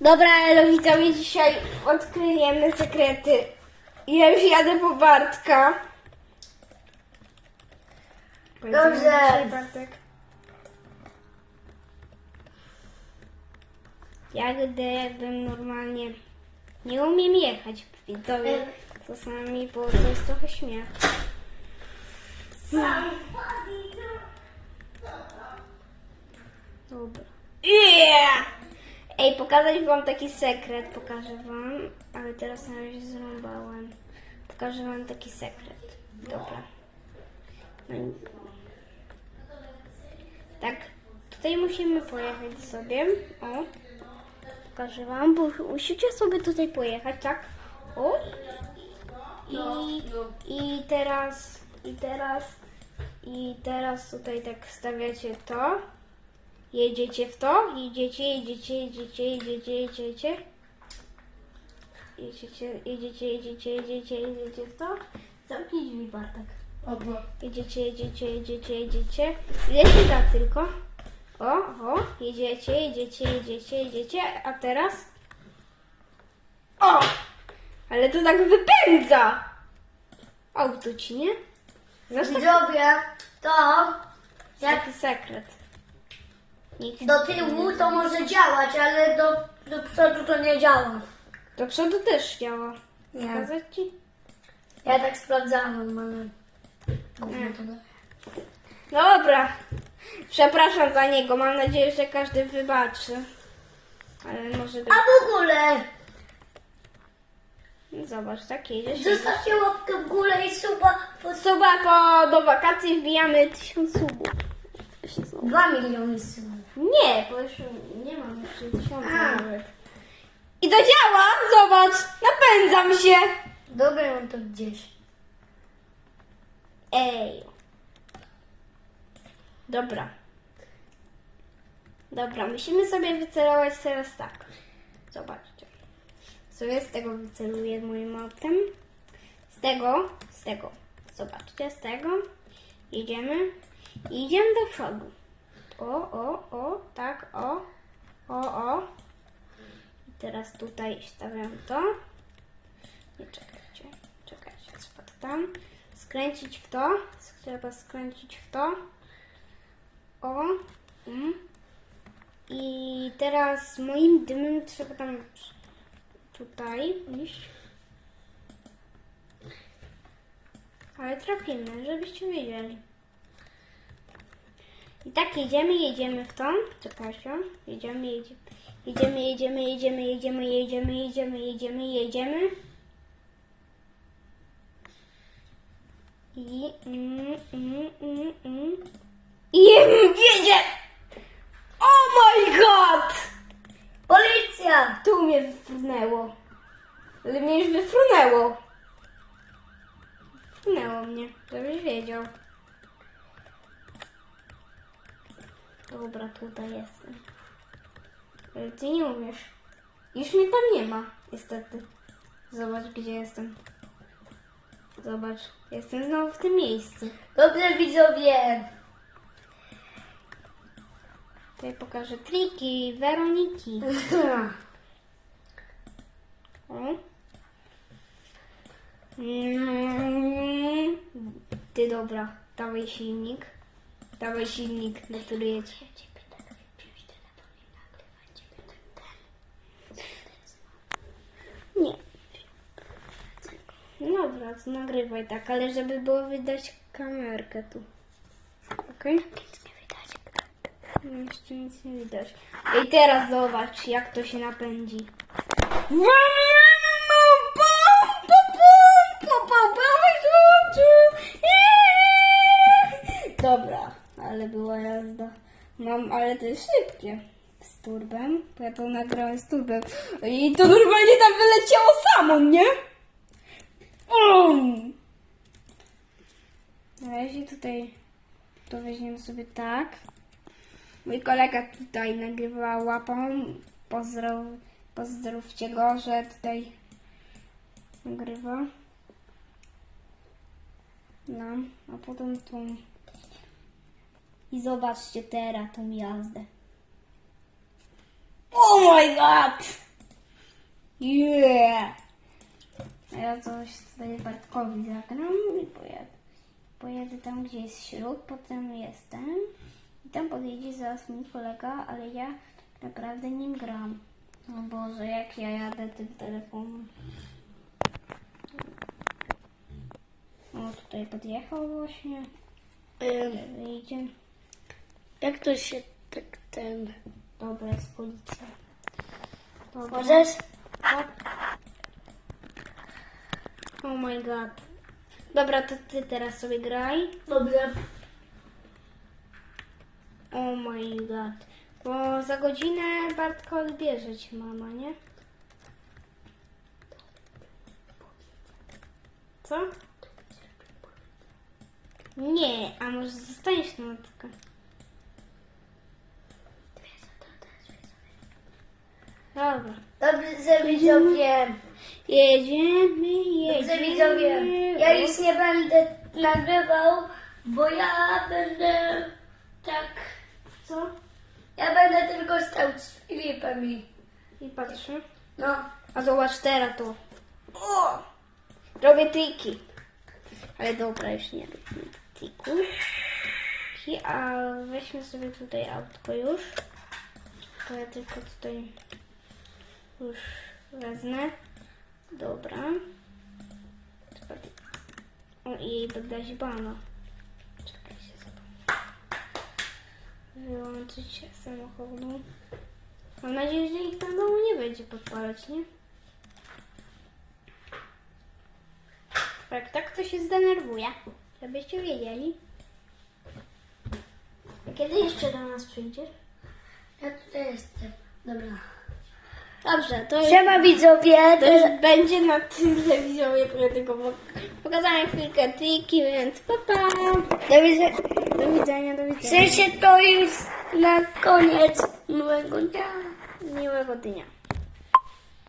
Dobra, ale widzowie, dzisiaj odkryjemy sekrety. Ja już jadę po Bartka. Pojedziemy Dobrze. dzisiaj, Bartek. Jadę jakbym normalnie... Nie umiem jechać, widzowie. Czasami, bo to jest trochę śmiech. Dobra. Yeah! Ej, pokazać wam taki sekret, pokażę wam, ale teraz na razie zrąbałem. Pokażę wam taki sekret. Dobra. No. Tak, tutaj musimy pojechać sobie. O, pokażę wam, bo musicie sobie tutaj pojechać, tak? O. I, i teraz, i teraz, i teraz tutaj tak stawiacie to. Jedziecie w to, jedziecie, jedziecie, jedziecie, jedziecie, jedziecie. Jedziecie, jedziecie, jedziecie, jedziecie, jedziecie w to. Zamknij drzwi, Bartek. Jedziecie, jedziecie, jedziecie, jedziecie. Jedziecie tak tylko. O, o, jedziecie, jedziecie, jedziecie, jedziecie, a teraz... O! Ale to tak wypędza! Auto ci, nie? Znasz taki, Widzowie, to jak taki sekret. Nikt do tyłu to może działać, ale do, do przodu to nie działa. Do przodu też działa. Nie. Pokazać ci? Ja tak sprawdzałem, ale... Gówno to da. Dobra. Przepraszam za niego. Mam nadzieję, że każdy wybaczy. Ale może być... A w ogóle, Zobacz, tak jedziesz. zostawcie łapkę w górę i suba po Suba, po do wakacji wbijamy tysiąc subów. 2 miliony subów. Nie, bo już nie mam jeszcze tysiąca A. nawet. I to działa! Zobacz! Napędzam się! Dobra, mam to gdzieś. Ej. Dobra. Dobra, musimy sobie wycelować teraz tak. Zobaczcie. Sobie z tego wyceluję moim autem. Z tego, z tego. Zobaczcie, z tego. Jedziemy. I idziemy do przodu. O, o, o, tak, o. O, o. I teraz tutaj stawiam to. Nie czekajcie, czekajcie, spadł tam. Skręcić w to. Trzeba skręcić w to. O. Mm. I teraz moim dymem trzeba tam tutaj iść. Ale trafimy, żebyście wiedzieli. I tak jedziemy, jedziemy w tą. Czekajcie. Jedziemy, jedziemy. Jedziemy, jedziemy, jedziemy, jedziemy, jedziemy, jedziemy, jedziemy, jedziemy. I mm, mm, mm, mm. I jedzie! Oh my god! Policja! Tu mnie wyfrunęło. Ale mnie już wyfrunęło. Wyfrunęło mnie, żebyś wiedział. Dobra, tutaj jestem. Ale ty nie umiesz. Już mnie tam nie ma, niestety. Zobacz, gdzie jestem. Zobacz, jestem znowu w tym miejscu. Dobrze, widzowie. Tutaj pokażę triki Weroniki. Mm. Ty dobra, dawaj silnik. Dawaj silnik, na który jedzie. Nie. Dobra, to nagrywaj tak, ale żeby było widać kamerkę tu. Okej? Nic nie widać. No, Jeszcze nic nie widać. I teraz zobacz, jak to się napędzi. Dobra, Mam, ale to jest szybkie. Z turbem, bo ja to nagrałem z turbem. I to normalnie tam wyleciało samo, nie? Um. Na razie tutaj to weźmiemy sobie tak. Mój kolega tutaj nagrywa łapą. Pozdrow, pozdrówcie go, że tutaj nagrywa. No, a potem tu. I zobaczcie teraz tą jazdę. Oh my god! Yeah! Ja coś tutaj Bartkowi zagram i pojadę. Pojadę tam, gdzie jest śrub, potem jestem. I tam podjedzie zaraz mój kolega, ale ja tak naprawdę nim gram. O Boże, jak ja jadę tym telefonem. O, tutaj podjechał właśnie. Wyjdzie. Jak to się tak ten... Dobra, jest policja. Dobra. Możesz? Tak. Oh my god. Dobra, to ty teraz sobie graj. Dobra. Oh my god. Bo za godzinę Bartka odbierze ci mama, nie? Co? Nie, a może zostaniesz na matkę? Dobra. Dobrze, widzowie. Jedziemy, Dobrze, jedziemy. widzowie. Ja już nie będę nagrywał, bo ja będę tak... Co? Ja będę tylko stał z Filipem i... I patrzę. No. A zobacz teraz to. O! Robię triki. Ale dobra, już nie robię triku. Ki- A weźmy sobie tutaj autko już. To ja tylko tutaj już wezmę. Dobra. Czekaj. O i jej będę bana. Czekajcie sobie. Wyłączyć samochodu. Mam nadzieję, że ich tam domu nie będzie podpalać, nie? Jak tak, to się zdenerwuje. Żebyście wiedzieli. A kiedy jeszcze do nas przyjdziesz? Ja tutaj jestem. Dobra. Dobrze, to już, Siema widzowie. to już będzie na tyle widzowie, bo ja tylko pok- pokazałem chwilkę triki, więc pa pa. Do widzenia. Do widzenia, do W widzenia. sensie to już na koniec miłego dnia. Miłego dnia.